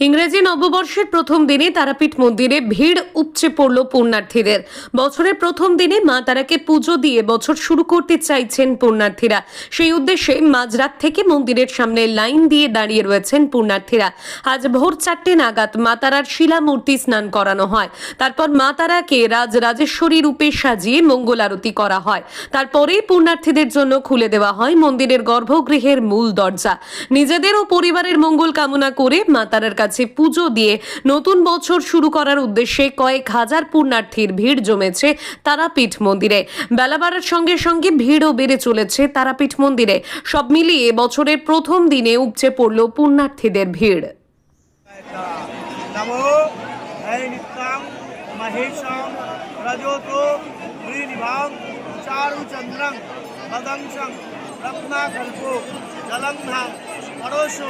ইংরেজি নববর্ষের প্রথম দিনে তারাপীঠ মন্দিরে ভিড় উপচে পড়ল পুণ্যার্থীদের। বছরের প্রথম দিনে মা তারাকে পুজো দিয়ে বছর শুরু করতে চাইছেন পুণ্যার্থীরা। সেই উদ্দেশ্যে মাঝরাত থেকে মন্দিরের সামনে লাইন দিয়ে দাঁড়িয়ে রয়েছেন পুণ্যার্থীরা। আজ ভোর চারটে নাগাদ মা তারার শিলা মূর্তি স্নান করানো হয়। তারপর মা তারাকে রাজ রাজেশ্বরী রূপে সাজিয়ে মঙ্গল আরতি করা হয়। তারপরেই পুণ্যার্থীদের জন্য খুলে দেওয়া হয় মন্দিরের গর্ভগৃহের মূল দরজা। নিজেদের ও পরিবারের মঙ্গল কামনা করে মা তারার কাছে পুজো দিয়ে নতুন বছর শুরু করার উদ্দেশ্যে কয়েক হাজার পুণ্যার্থীর ভিড় জমেছে তারাপীঠ মন্দিরে বেলা বাড়ার সঙ্গে সঙ্গে ভিড়ও বেড়ে চলেছে তারাপীঠ মন্দিরে সব মিলিয়ে বছরের প্রথম দিনে উপচে পড়ল পুণ্যার্থীদের ভিড় नमो नैनितां महेशं रजोतो श्रीनिभां चारुचन्द्रं मदंशं रत्नाकल्पो जलन्धां परोशो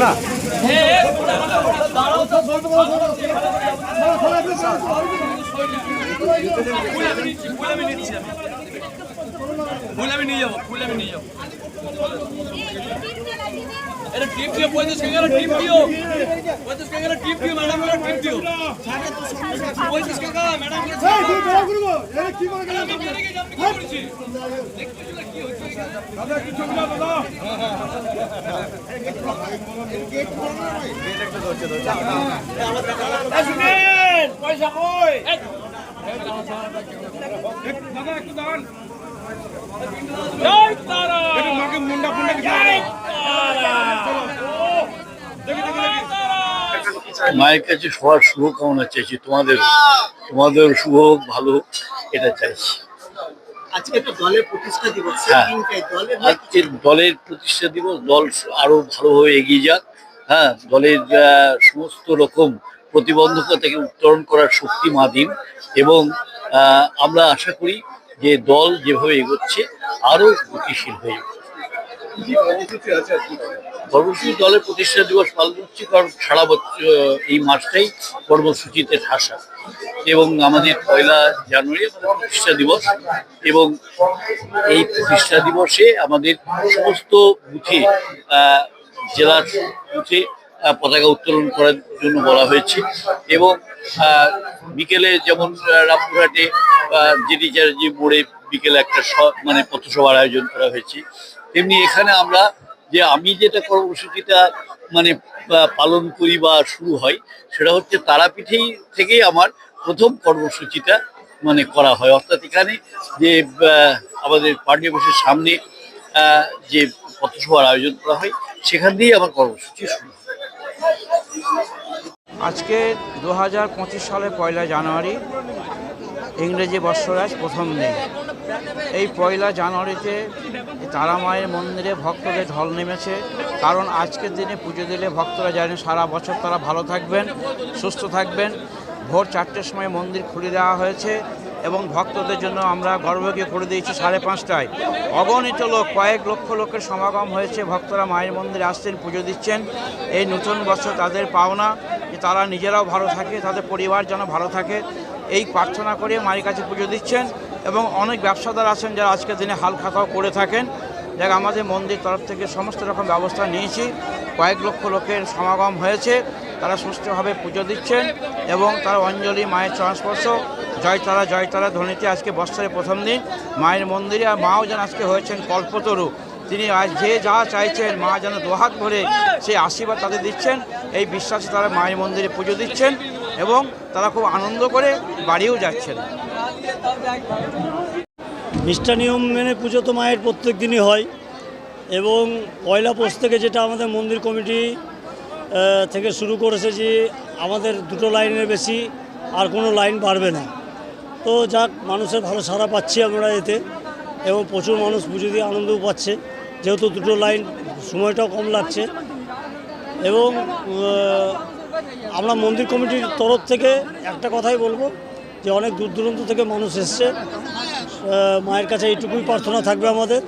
না? ফুল আমি নিয়ে যাব ফুল আমি নিয়ে যাব। এটা টিপ দিও পঁয়ত্রিশ টাকা টিপ দিও পঁয়ত্রিশ টাকা টিপ দিও ম্যাডাম টিপ দিও পঁয়ত্রিশ টাকা ম্যাডাম পয়সা কই জয় তারা মুন্ডা ফুন্ডা মায়ের কাছে সবার শুভকামনা চাইছি। তোমাদের তোমাদের শুভ হোক, ভালো এটা চাইছি। আজকে দলের প্রতিষ্ঠা দিবস হ্যাঁ। দলের প্রতিষ্ঠা দিবস দল আরও ভালোভাবে এগিয়ে যাক। হ্যাঁ দলের সমস্ত রকম প্রতিবন্ধকতা থেকে উত্তরণ করার শক্তি মা দিন। এবং আমরা আশা করি যে দল যেভাবে এগোচ্ছে আরও গতিশীল হয়ে যাবে কর্মসূচি দলের প্রতিষ্ঠা দিবস পালন হচ্ছে কারণ সারা বছর এই মাসটাই কর্মসূচিতে ঠাসা। এবং আমাদের পয়লা জানুয়ারি প্রতিষ্ঠা দিবস, এবং এই প্রতিষ্ঠা দিবসে আমাদের সমস্ত বুথে জেলার বুথে পতাকা উত্তোলন করার জন্য বলা হয়েছে। এবং বিকেলে যেমন রামপুরহাটে জেডি চ্যাটার্জি মোড়ে বিকেলে একটা মানে পথসভার আয়োজন করা হয়েছে। তেমনি এখানে আমরা যে আমি যেটা কর্মসূচিটা মানে পালন করি বা শুরু হয়, সেটা হচ্ছে তারাপীঠেই থেকেই আমার প্রথম কর্মসূচিটা মানে করা হয় অর্থাৎ এখানে যে আমাদের পার্টি অফিসের সামনে যে পথসভার আয়োজন করা হয়, সেখান দিয়েই আমার কর্মসূচি শুরু। আজকে দু হাজার সালের পয়লা জানুয়ারি, ইংরেজি বর্ষরাজ প্রথম দিন এই পয়লা জানুয়ারিতে তারা মায়ের মন্দিরে ভক্তদের ঢল নেমেছে। কারণ আজকের দিনে পুজো দিলে ভক্তরা জানেন সারা বছর তারা ভালো থাকবেন, সুস্থ থাকবেন। ভোর চারটের সময় মন্দির খুলে দেওয়া হয়েছে এবং ভক্তদের জন্য আমরা গর্ভকে করে দিয়েছি সাড়ে পাঁচটায়। অগণিত লোক, কয়েক লক্ষ লোকের সমাগম হয়েছে। ভক্তরা মায়ের মন্দিরে আসছেন, পুজো দিচ্ছেন। এই নতুন বছর তাদের পাওনা যে তারা নিজেরাও ভালো থাকে, তাদের পরিবার যেন ভালো থাকে। এই প্রার্থনা করে মায়ের কাছে পুজো দিচ্ছেন। এবং অনেক ব্যবসাদার আছেন যারা আজকের দিনে হাল খাতাও করে থাকেন। দেখ আমাদের মন্দির তরফ থেকে সমস্ত রকম ব্যবস্থা নিয়েছি। কয়েক লক্ষ লোকের সমাগম হয়েছে। তারা সুষ্ঠুভাবে পুজো দিচ্ছেন এবং তারা অঞ্জলি, মায়ের চরণস্পর্শ জয়তারা জয়তারা ধ্বনিতে আজকে বৎসরের প্রথম দিন। মায়ের মন্দিরে আর মাও যেন আজকে হয়েছেন কল্পতরু। তিনি আজ যে যা চাইছেন, মা যেন দোহাত ভরে সেই আশীর্বাদ তাদের দিচ্ছেন। এই বিশ্বাসে তারা মায়ের মন্দিরে পুজো দিচ্ছেন এবং তারা খুব আনন্দ করে বাড়িও যাচ্ছেন। নিষ্ঠা নিয়ম মেনে পুজো তো মায়ের প্রত্যেক দিনই হয় এবং পয়লা পোষ থেকে যেটা আমাদের মন্দির কমিটি থেকে শুরু করেছে যে আমাদের দুটো লাইনের বেশি আর কোনো লাইন বাড়বে না। তো যাক, মানুষের ভালো সাড়া পাচ্ছি আমরা এতে এবং প্রচুর মানুষ পুজো দিয়ে আনন্দও পাচ্ছে। যেহেতু দুটো লাইন সময়টাও কম লাগছে এবং আমরা মন্দির কমিটির তরফ থেকে একটা কথাই বলব যে অনেক দূর দূরান্ত থেকে মানুষ এসছে। মায়ের কাছে এইটুকুই প্রার্থনা থাকবে আমাদের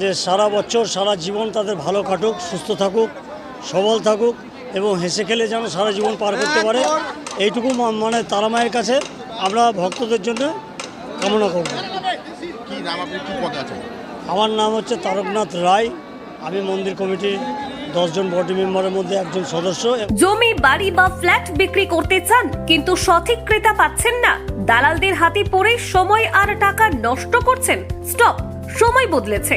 যে সারা বছর সারা জীবন তাদের ভালো কাটুক সুস্থ থাকুক সবল থাকুক এবং হেসে খেলে যেন সারা জীবন পার করতে পারে। এইটুকু মানে তারা মায়ের কাছে আমরা ভক্তদের জন্য কামনা করব। আমার নাম হচ্ছে তারকনাথ রায়। আমি মন্দির কমিটির দশজন বডি মেম্বারের মধ্যে একজন সদস্য জমি, বাড়ি বা ফ্ল্যাট বিক্রি করতে চান, কিন্তু সঠিক ক্রেতা পাচ্ছেন না। দালালদের হাতে পড়ে সময় আর টাকা নষ্ট করছেন। স্টপ, সময় বদলেছে।